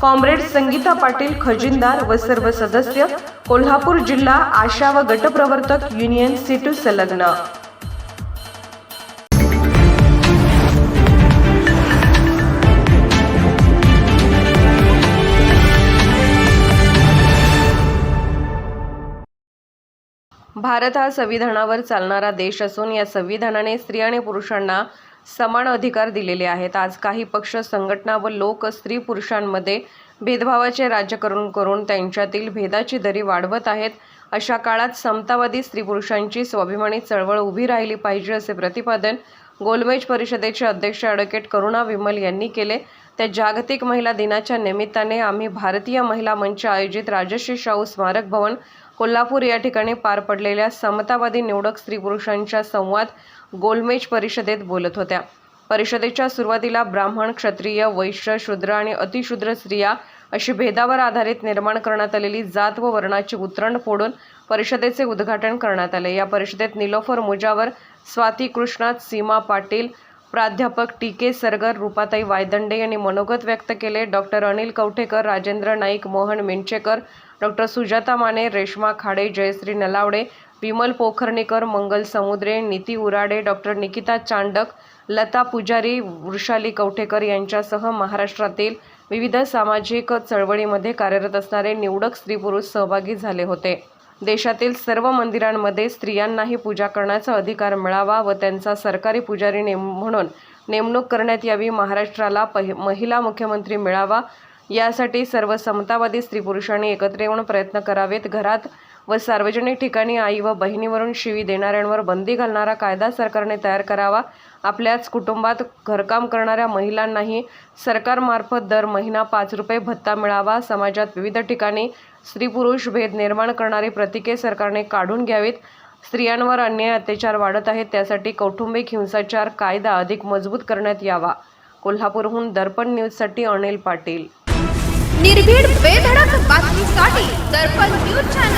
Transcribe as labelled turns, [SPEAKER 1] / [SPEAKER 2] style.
[SPEAKER 1] Comrade Sangeeta Patil खजिनदार व सर्व सदस्य कोल्हापूर जिल्हा आशा व गटप्रवर्तक युनियन सिटू संलग्न भारत हा संविधानावर चालणारा देश असून या संविधानाने स्त्री आणि पुरुषांना समान अधिकार दिलेले आहेत. आज काही पक्ष संघटना व लोक स्त्री पुरुषांमध्ये भेदभावाचे राजकारण करून त्यांच्यातील भेदाची दरी वाढवत आहेत. अशा काळात समतावादी स्त्री पुरुषांची स्वाभिमानी चळवळ उभी राहिली पाहिजे असे प्रतिपादन गोलमेज परिषदेचे अध्यक्ष ॲडव्होकेट करुणा विमल यांनी केले. त्या जागतिक महिला दिनाच्या निमित्ताने आम्ही भारतीय महिला मंच आयोजित राजश्री शाहू स्मारक भवन कोल्हापूर या ठिकाणी पार पडलेल्या समतावादी निवडक स्त्री पुरुषांच्या संवाद गोलमेज परिषदेत बोलत होत्या. परिषदेच्या सुरुवातीला ब्राह्मण क्षत्रिय वैश्य शूद्र आणि अतिशूद्र स्त्रिया अशी भेदावर आधारित निर्माण करण्यात आलेली जात व वर्णाची उतरण फोडून परिषदेचे उद्घाटन करण्यात आले. या परिषदेत निलोफर मुजावर स्वाती कृष्णात सीमा पाटील प्राध्यापक टी के सरगर रुपाताई वायदंडे यांनी मनोगत व्यक्त केले. Doctor Anil Kavthekar Rajendra Naik Mohan Minchekar doctor Sujata Mane Reshma Khade Jayashree Nalawade Vimal Pokharnikar Mangal Samudre Niti Urade doctor Nikita Chandak Lata Pujari Vrushali Kavthekar यांच्यासह महाराष्ट्रातील विविध सामाजिक चळवळीमध्ये कार्यरत असणारे निवडक स्त्री पुरुष सहभागी झाले होते. देशातील सर्व मंदिरांमध्ये स्त्रियांनाही पूजा करण्याचा अधिकार मिळावा व त्यांचा सरकारी पुजारी नेम म्हणून नेमणूक करण्यात यावी महाराष्ट्राला पहि महिला मुख्यमंत्री मिळावा. यासाठी सर्व समतावादी स्त्री पुरुषांनी एकत्र येऊन प्रयत्न करावेत. घरात व सार्वजनिक ठिकाणी आई व बहिणीवरून शिवी देणाऱ्यांवर बंदी घालणारा कायदा सरकारने तयार करावा. आपल्याच कुटुंबात घरकाम करणाऱ्या महिलांनाही सरकारमार्फत दर महिना पाच रुपये भत्ता मिळावा. समाजात विविध ठिकाणी स्त्री पुरुष भेद निर्माण करणारी प्रतीके सरकारने काढून घ्यावीत. स्त्रियांवर अन्याय अत्याचार वाढत आहेत. त्यासाठी कौटुंबिक हिंसाचार कायदा अधिक मजबूत करण्यात यावा. कोल्हापूरहून दर्पण न्यूजसाठी अनिल पाटील.
[SPEAKER 2] निर्भीड बेधडक बातमीसाठी दर्पण न्यूज चॅनल.